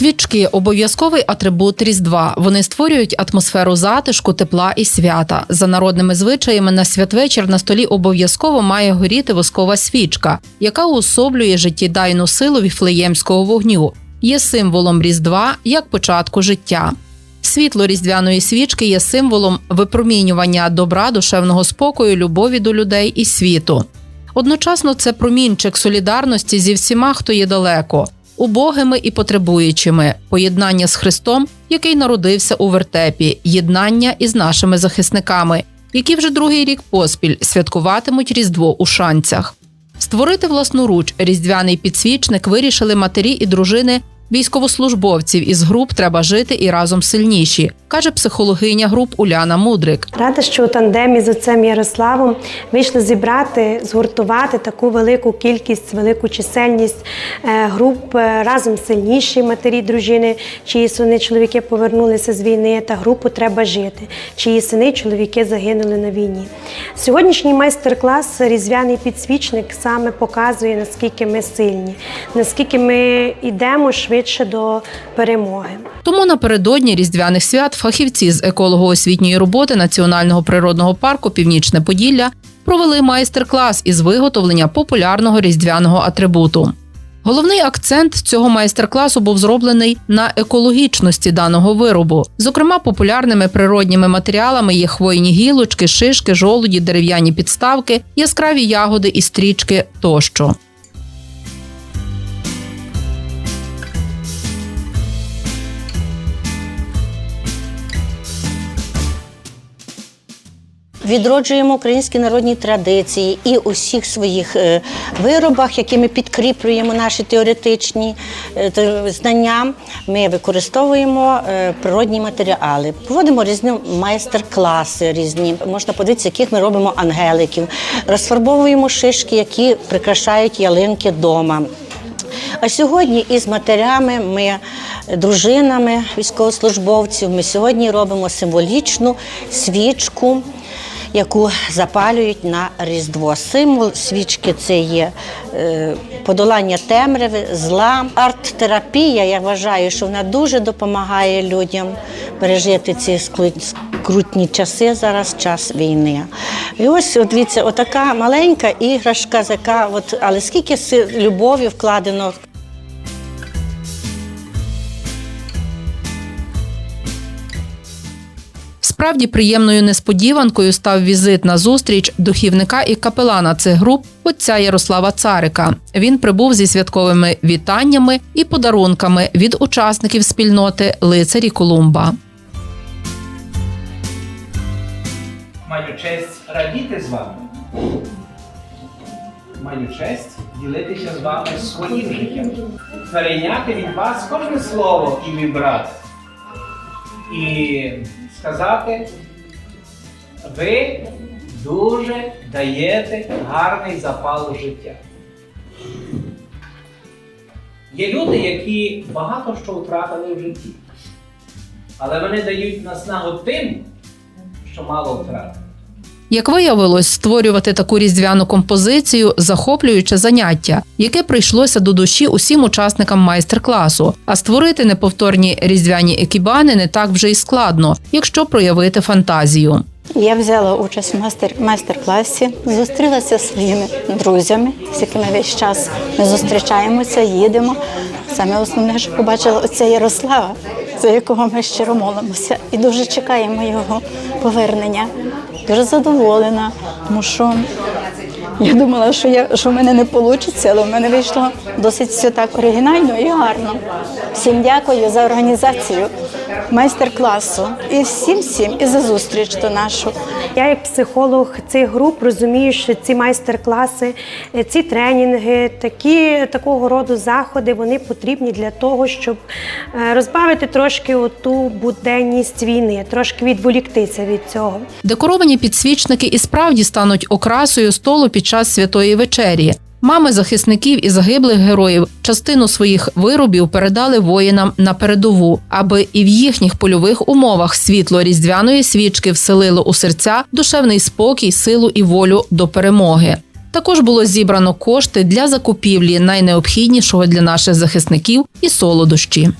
Свічки обов'язковий атрибут Різдва. Вони створюють атмосферу затишку, тепла і свята. За народними звичаями на святвечір на столі обов'язково має горіти воскова свічка, яка уособлює життєдайну силу віфлеємського вогню, є символом Різдва як початку життя. Світло різдвяної свічки є символом випромінювання добра, душевного спокою, любові до людей і світу. Одночасно це промінчик солідарності зі всіма, хто є далеко, убогими і потребуючими, поєднання з Христом, який народився у вертепі, єднання із нашими захисниками, які вже другий рік поспіль святкуватимуть Різдво у шанцях. Створити власноруч різдвяний підсвічник вирішили матері і дружини військовослужбовців із груп треба жити і разом сильніші, каже психологиня груп Уляна Мудрик. Рада, що у тандемі з отцем Ярославом вийшли зібрати, згуртувати таку велику кількість, велику чисельність е, груп е, разом сильніші матері, дружини, чиї сини чоловіки повернулися з війни, та групу треба жити, чиї сини чоловіки загинули на війні. Сьогоднішній майстер-клас Різдвяний підсвічник саме показує, наскільки ми сильні, наскільки ми йдемо швидше до перемоги. Тому напередодні різдвяних свят фахівці з еколого-освітньої роботи Національного природного парку Північне Поділля провели майстер-клас із виготовлення популярного різдвяного атрибуту. Головний акцент цього майстер-класу був зроблений на екологічності даного виробу. Зокрема, популярними природніми матеріалами є хвойні гілочки, шишки, жолуді, дерев'яні підставки, яскраві ягоди і стрічки тощо. Відроджуємо українські народні традиції і у всіх своїх е, виробах, які ми підкріплюємо наші теоретичні е, знання. Ми використовуємо е, природні матеріали, проводимо різні майстер-класи різні. Можна подивитися, яких ми робимо ангеликів, розфарбовуємо шишки, які прикрашають ялинки вдома. А сьогодні із матерями, ми дружинами військовослужбовців, ми сьогодні робимо символічну свічку, яку запалюють на Різдво. Символ свічки це є е, подолання темряви, зла. Арт-терапія, я вважаю, що вона дуже допомагає людям пережити ці скрутні часи зараз, час війни. І ось дивіться, отака маленька іграшка, яка, от, але скільки любові вкладено Справді приємною несподіванкою став візит на зустріч духівника і капелана цих груп отця Ярослава Царика. Він прибув зі святковими вітаннями і подарунками від учасників спільноти лицарі Колумба. Маю честь радіти з вами. Маю честь ділитися з вами своїм життям. Перейняти від вас кожне слово і мій брат. І сказати, ви дуже даєте гарний запал життя. Є люди, які багато що втратили в житті, але вони дають наснагу тим, що мало втратили. Як виявилось, створювати таку різдвяну композицію захоплююче заняття, яке прийшлося до душі усім учасникам майстер-класу. А створити неповторні різдвяні екібани не так вже й складно, якщо проявити фантазію. Я взяла участь в мастер- майстер-класі, зустрілася зі своїми друзями, з якими весь час ми зустрічаємося, їдемо. Саме основне, що побачила отця Ярослава, за якого ми щиро молимося, і дуже чекаємо його повернення. Дуже задоволена, тому що я думала, що, я, що в мене не вийде, але в мене вийшло досить все так оригінально і гарно. Всім дякую за організацію майстер-класу і всім всім і за зустріч до нашу. Я, як психолог цих груп, розумію, що ці майстер-класи, ці тренінги, такі такого роду заходи вони потрібні для того, щоб е, розбавити трошки оту буденність війни, трошки відволіктися від цього. Декоровані підсвічники і справді стануть окрасою столу під час святої вечері. Мами захисників і загиблих героїв частину своїх виробів передали воїнам на передову, аби і в їхніх польових умовах світло різдвяної свічки вселило у серця душевний спокій, силу і волю до перемоги. Також було зібрано кошти для закупівлі найнеобхіднішого для наших захисників і солодощі.